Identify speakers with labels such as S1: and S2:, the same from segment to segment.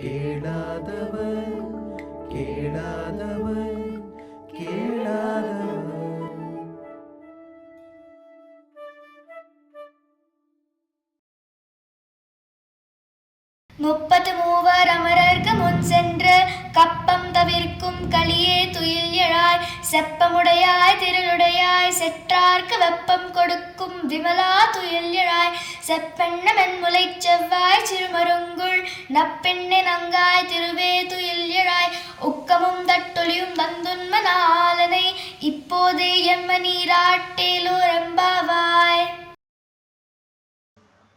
S1: கேளாதவர் கேளாதவர் கேளாதவர்.
S2: முப்பத்து மூவர் அமரர்க்கு முன் சென்று கப்பம் தவிர்க்கும் களியே துயில் எழாய் செப்பமுடையாய் திருளுடையாய் செற்றார்க்கு வெப்பம் கொடுக்கும் விமலா துயில் எழாய் செப்பெண்ண முலை செவ்வாய் சிறுமருங்கு நப்பெண்ணை நங்காய் திருவே துயில் எழாய் உக்கமும் தட்டொலியும் தந்துன்ம நாளனை இப்போதே எம்ம நீராட்டேலோ ரெம்பாவாய்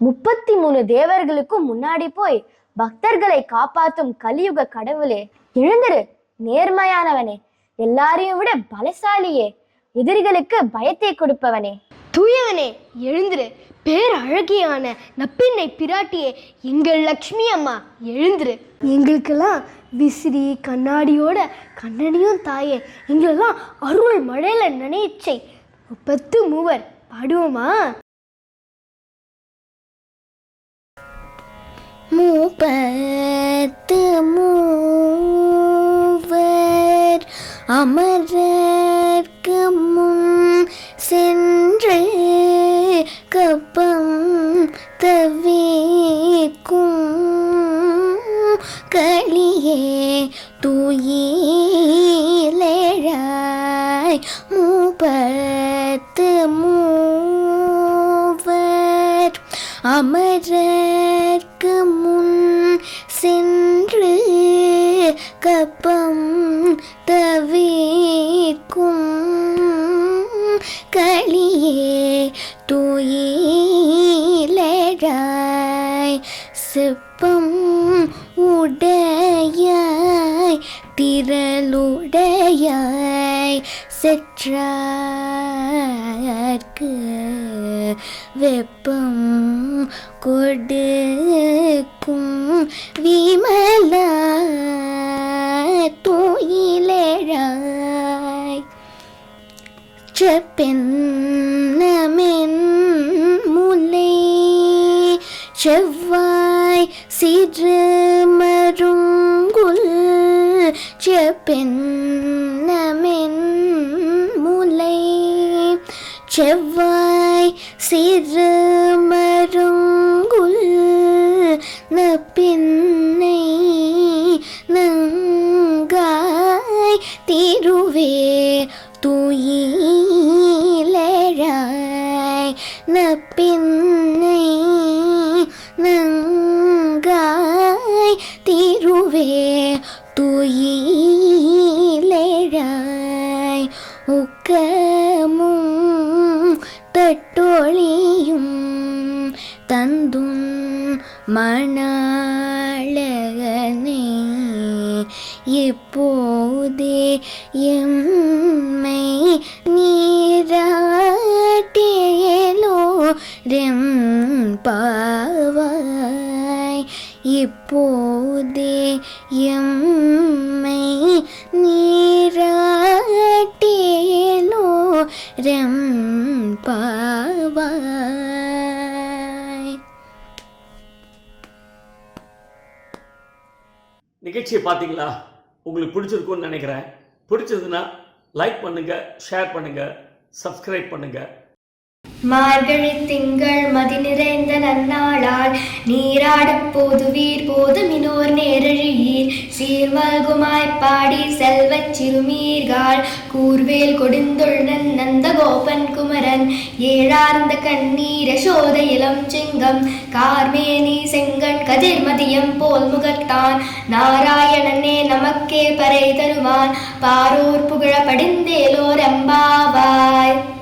S3: முப்பத்தி மூணு தேவர்களுக்கும் முன்னாடி போய் பக்தர்களை காப்பாத்தும் கலியுக கடவுளே எழுந்திரு நேர்மையானவனே. எல்லாரையும் விட பலசாலியே எதிரிகளுக்கு பயத்தை கொடுப்பவனே.
S4: தூயவனே எழுந்திரு பேரழகியான நப்பின்னை பிராட்டியே எங்கள் லக்ஷ்மி அம்மா எழுந்துரு. எங்களுக்கெல்லாம் விசிறி கண்ணாடியோட கண்ணடியும் தாயே எங்களெல்லாம் அருள் மழையில நினைச்சை முப்பத்து மூவர் பாடுவோமா?
S5: மூப்பத்து மூவர் அமர பத்து மூவர் அமரர்க்கு முன் சென்று கப்பம் தவிக்கும் களியே துயிலேழாய் சிப்பம் திரளுடையாய் செற்றார்க்கு வெப்பம் கொடுக்கும் விமலா தூயிலேழாய். செப்பென்னமென் முலை செவ்வாய் சிறு செப்பென்னமென் முலை செவ்வாய் சிறு மருங்குல் பின்னை நங்காய் திருவே துயிலழாய் ந பின்னை நங்காய் திருவே துயிலேழாய் மணாளகனே இப்போதே எம்மை நீராட்டேலோ ரெம்பாவாய் இப்போதே எம்மை நீராட்டேலோ ரெம்பாவாய்
S6: நிகழ்ச்சியை பார்த்தீங்களா? உங்களுக்கு பிடிச்சிருக்கும்னு நினைக்கிறேன். பிடிச்சதுன்னா லைக் பண்ணுங்க ஷேர் பண்ணுங்க சப்ஸ்கிரைப் பண்ணுங்க.
S2: மார்கழி திங்கள் மதி நிறைந்த நன்னாளால் நீராடப் போது மினோர் நேரழியீர். சீர்மல்குமாய் பாடி செல்வச் சிறுமீர்கால் கூர்வேல் கொடுந்தொழுநன் நந்த கோபன் குமரன். ஏழார்ந்த கண்ணீர சோத இளம் சிங்கம். கார்மேனி செங்கன் கதிர்மதியம் போல் முகத்தான் நாராயணனே நமக்கே பறை தருவான். பாரூர் புகழ படிந்தேலோர் எம்பாவாய்